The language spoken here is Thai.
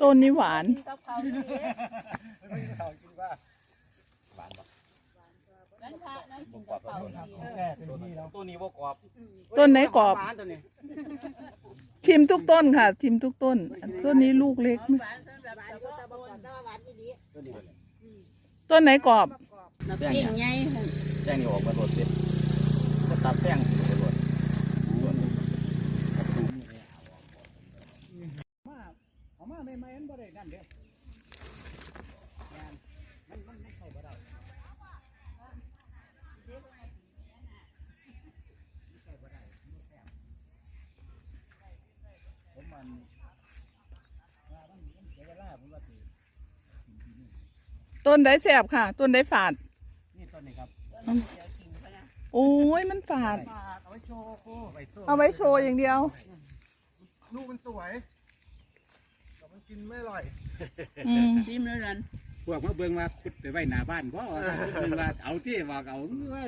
ต้นนี้หวาน กับเขาดีไม่ได้เขากินว่าหวานปะร้านพระนั่งกินกับเขาดีแก่เต็มที่แล้วตัวนี้ว่กรอบต้นไหนกรอบ ตัวนี้ชิมทุกต้นค่ะ ชิมทุกต้นต้นนี้ลูกเล็กไหมหนสำหรับตัวนี้ต้นไหนกรอบมาปิ้งไงแป้งนี่ออกมาโดดเสร็จก็ตัดแป้งไปโดด มา เอามาไม่ไม่มันบ่ได้นั่นเด้มันมันไม่เข้าบ่ได้ผมมันว่ามันมันเสียเวลาผมว่าสิต้นไดแสบค่ะ ต้นไดฝาด นี่ต้นนี้ครับโอ้ยมันฝาด เอาไว้โชว์โค้ไว้โชว์เอาไว้โชว์อย่างเดียว ลูกมันสวยแต่ มันกินไม่อร่อยอืมจิ้มแล้วรันพวกมาเบิ่งว่าขุดไปไว้หน้าบ้านเพราะว่าเบิ่งว่าเอาที่ว่าเอาว่า